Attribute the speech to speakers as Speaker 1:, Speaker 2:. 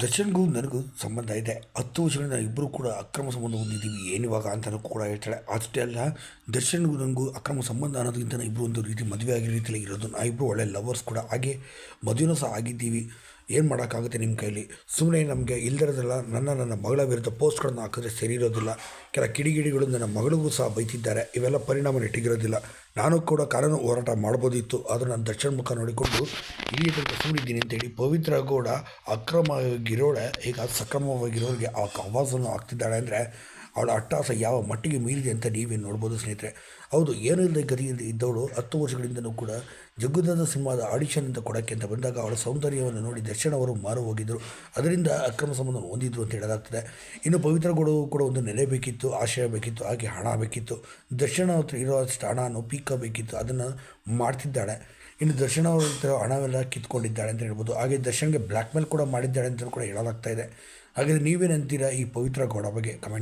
Speaker 1: ದರ್ಶನ್ಗೂ ನನಗೂ ಸಂಬಂಧ ಇದೆ. ಹತ್ತು ವರ್ಷಗಳಿಂದ ಇಬ್ಬರು ಕೂಡ ಅಕ್ರಮ ಸಂಬಂಧ ಹೊಂದಿದ್ದೀವಿ. ಏನಿವಾಗ ಅಂತಲೂ ಕೂಡ ಹೇಳ್ತಾಳೆ. ಅಷ್ಟೇ ಅಲ್ಲ, ದರ್ಶನ್ಗೂ ನನಗೂ ಅಕ್ರಮ ಸಂಬಂಧ ಅನ್ನೋದಕ್ಕಿಂತ ಇಬ್ಬರು ಒಂದು ರೀತಿ ಮದುವೆ ಆಗಿರೋ ರೀತಿಯಲ್ಲಿ ಇರೋದು. ನಾ ಇಬ್ಬರು ಒಳ್ಳೆ ಲವರ್ಸ್ ಕೂಡ. ಹಾಗೆ ಮದುವೆನೂ ಸಹ ಆಗಿದ್ದೀವಿ. ಏನು ಮಾಡೋಕ್ಕಾಗುತ್ತೆ ನಿಮ್ಮ ಕೈಲಿ? ಸುಮ್ಮನೆ ನಮಗೆ ಇಲ್ದಿರೋದಿಲ್ಲ ನನ್ನ ನನ್ನ ಮಗಳ ವಿರುದ್ಧ ಪೋಸ್ಟ್ಗಳನ್ನು ಹಾಕಿದ್ರೆ ಸರಿ ಇರೋದಿಲ್ಲ. ಕೆಲ ಕಿಡಿಗಿಡಿಗಳು ನನ್ನ ಮಗಳಿಗೂ ಸಹ ಬೈತಿದ್ದಾರೆ. ಇವೆಲ್ಲ ಪರಿಣಾಮ ನೆಟ್ಟಿಗಿರೋದಿಲ್ಲ. ನಾನು ಕೂಡ ಕಾನೂನು ಹೋರಾಟ ಮಾಡ್ಬೋದಿತ್ತು. ಆದರೆ ನಾನು ದಕ್ಷಿಣ ಮುಖ ನೋಡಿಕೊಂಡು ಇಲ್ಲಿ ತನಕ ಸುಮ್ಮನಿದ್ದೀನಿ ಅಂತೇಳಿ ಪವಿತ್ರ ಗೌಡ ಅಕ್ರಮವಾಗಿರೋಳೆ, ಈಗ ಸಕ್ರಮವಾಗಿರೋರಿಗೆ ಆ ಆವಾಸನ್ನು ಹಾಕ್ತಿದ್ದಾಳೆ ಅಂದರೆ ಅವಳ ಅಟ್ಟಾಸ ಯಾವ ಮಟ್ಟಿಗೆ ಮೀರಿದೆ ಅಂತ ನೀವೇ ನೋಡ್ಬೋದು ಸ್ನೇಹಿತರೆ? ಹೌದು, ಏನೂ ಇಲ್ಲದೆ ಗತಿಯಲ್ಲಿ ಇದ್ದವಳು ಹತ್ತು ವರ್ಷಗಳಿಂದಲೂ ಕೂಡ ಜಗ್ಗುದಾದ ಸಿನಿಮಾದ ಆಡಿಷನ್ ಅಂತ ಕೊಡೋಕ್ಕೆ ಅಂತ ಬಂದಾಗ ಅವಳ ಸೌಂದರ್ಯವನ್ನು ನೋಡಿ ದರ್ಶನ ಅವರು ಮಾರು ಹೋಗಿದ್ದರು ಅದರಿಂದ ಅಕ್ರಮ ಸಂಬಂಧ ಹೊಂದಿದ್ರು ಅಂತ ಹೇಳಲಾಗ್ತದೆ. ಇನ್ನು ಪವಿತ್ರ ಗೌಡ ಕೂಡ ಒಂದು ನೆಲೆ ಬೇಕಿತ್ತು, ಆಶ್ರಯ ಬೇಕಿತ್ತು, ಹಾಗೆ ಹಣ ಬೇಕಿತ್ತು. ದರ್ಶನ ಹತ್ರ ಇರೋಷ್ಟು ಹಣನೂ ಪೀಕಬೇಕಿತ್ತು ಅದನ್ನು ಮಾಡ್ತಿದ್ದಾಳೆ. ಇನ್ನು ದರ್ಶನ ಅವರ ಹತ್ರ ಹಣವೆಲ್ಲ ಕಿತ್ಕೊಂಡಿದ್ದಾಳೆ ಅಂತ ಹೇಳ್ಬೋದು. ಹಾಗೆ ದರ್ಶನ್ಗೆ ಬ್ಲ್ಯಾಕ್ ಮೇಲ್ ಕೂಡ ಮಾಡಿದ್ದಾಳೆ ಅಂತ ಕೂಡ ಹೇಳಲಾಗ್ತಾ ಇದೆ. ಹಾಗಾದರೆ ನೀವೇನಂತೀರಾ ಈ ಪವಿತ್ರ ಗೌಡ ಬಗ್ಗೆ ಕಮೆಂಟ್